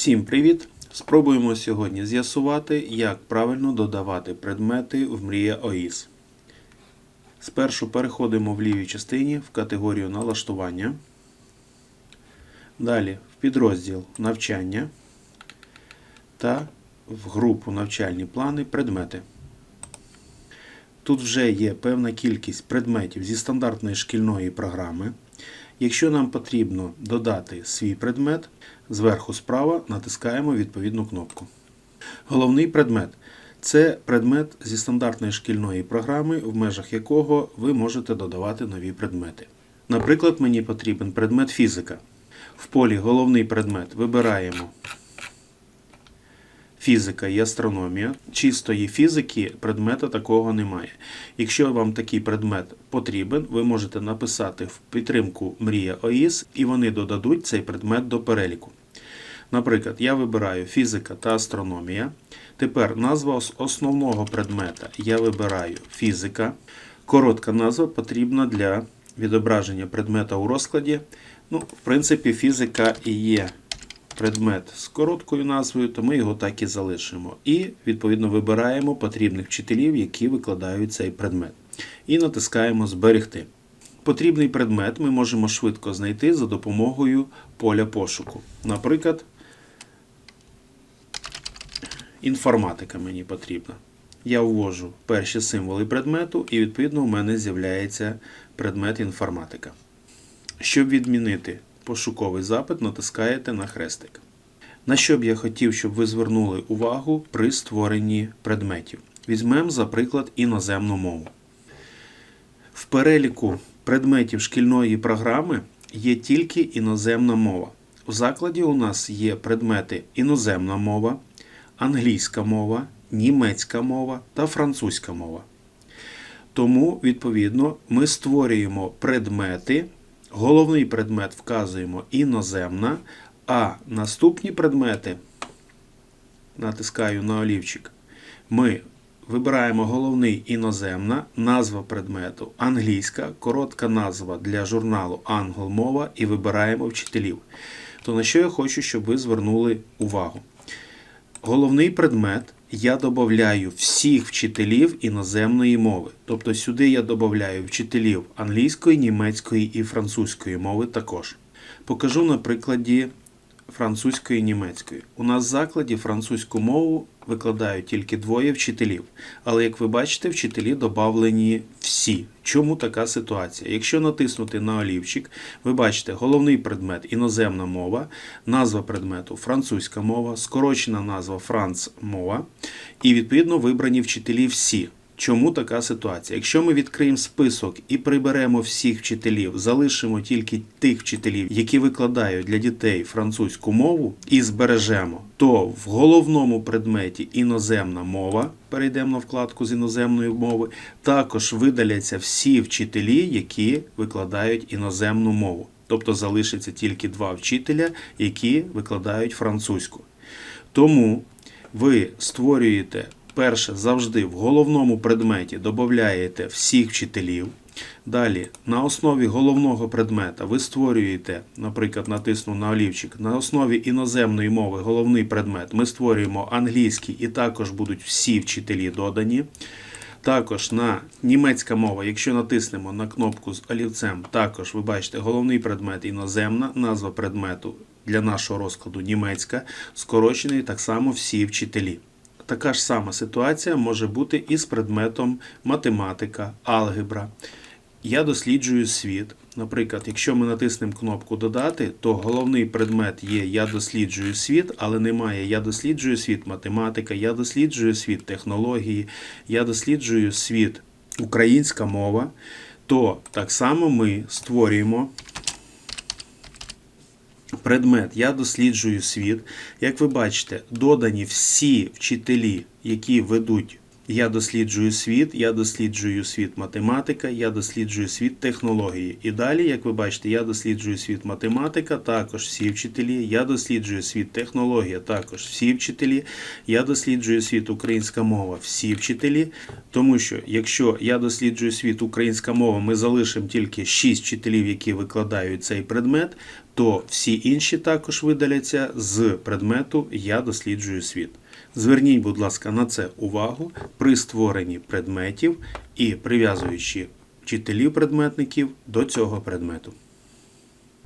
Всім привіт! Спробуємо сьогодні з'ясувати, як правильно додавати предмети в Мрія ОІС. Спершу переходимо в лівій частині в категорію налаштування. Далі в підрозділ навчання та в групу навчальні плани предмети. Тут вже є певна кількість предметів зі стандартної шкільної програми. Якщо нам потрібно додати свій предмет, зверху справа натискаємо відповідну кнопку. Головний предмет це предмет зі стандартної шкільної програми, в межах якого ви можете додавати нові предмети. Наприклад, мені потрібен предмет фізика. В полі головний предмет вибираємо фізика і астрономія. Чистої фізики предмета такого немає. Якщо вам такий предмет потрібен, ви можете написати в підтримку Мрія ОІС і вони додадуть цей предмет до переліку. Наприклад, я вибираю фізика та астрономія. Тепер назва основного предмета я вибираю фізика. Коротка назва потрібна для відображення предмета у розкладі. Ну, в принципі, фізика і є предмет з короткою назвою, то ми його так і залишимо. І, відповідно, вибираємо потрібних вчителів, які викладають цей предмет. І натискаємо Зберегти. Потрібний предмет ми можемо швидко знайти за допомогою поля пошуку. Наприклад, інформатика мені потрібна. Я ввожу перші символи предмету, і відповідно у мене з'являється предмет інформатика. Щоб відмінити пошуковий запит, натискаєте на хрестик. На що б я хотів, щоб ви звернули увагу при створенні предметів? Візьмемо, за приклад, іноземну мову. В переліку предметів шкільної програми є тільки іноземна мова. У закладі у нас є предмети іноземна мова, англійська мова, німецька мова та французька мова. Тому, відповідно, ми створюємо предмети. Головний предмет вказуємо іноземна, а наступні предмети, натискаю на олівчик, ми вибираємо головний іноземна, назва предмету англійська, коротка назва для журналу Англомова і вибираємо вчителів. То на що я хочу, щоб ви звернули увагу? Головний предмет я додаю всіх вчителів іноземної мови. Тобто сюди я додаю вчителів англійської, німецької і французької мови також. Покажу на прикладі французької і німецької. У нас в закладі французьку мову викладають тільки двоє вчителів. Але як ви бачите, вчителі додавлені всі. Чому така ситуація? Якщо натиснути на олівчик, ви бачите головний предмет іноземна мова, назва предмету французька мова, скорочена назва Франц мова, і відповідно вибрані вчителі всі. Чому така ситуація? Якщо ми відкриємо список і приберемо всіх вчителів, залишимо тільки тих вчителів, які викладають для дітей французьку мову, і збережемо, то в головному предметі іноземна мова, перейдемо на вкладку з іноземної мови, також видаляться всі вчителі, які викладають іноземну мову. Тобто залишиться тільки два вчителя, які викладають французьку. Тому ви створюєте перше завжди в головному предметі додаєте всіх вчителів. Далі, на основі головного предмета ви створюєте, наприклад, натисну на олівчик, на основі іноземної мови головний предмет ми створюємо англійський і також будуть всі вчителі додані. Також на німецька мова, якщо натиснемо на кнопку з олівцем, також ви бачите головний предмет іноземна, назва предмету для нашого розкладу німецька, скорочений так само всі вчителі. Така ж сама ситуація може бути і з предметом математика, алгебра. Я досліджую світ. Наприклад, якщо ми натиснемо кнопку Додати, то головний предмет є Я досліджую світ, але немає Я досліджую світ математика, я досліджую світ технології, я досліджую світ українська мова. То так само ми створюємо предмет Я досліджую світ. Як ви бачите, додані всі вчителі, які ведуть Я досліджую світ, я досліджую світ математика, я досліджую світ технології. І далі, як ви бачите, я досліджую світ математика, також всі вчителі. Я досліджую світ технологія, також всі вчителі. Я досліджую світ українська мова, всі вчителі. Тому що якщо я досліджую світ українська мова, ми залишимо тільки 6 вчителів, які викладають цей предмет, то всі інші також видаляться з предмету Я досліджую світ. Зверніть, будь ласка, на це увагу при створенні предметів і прив'язуючи вчителів предметників до цього предмету.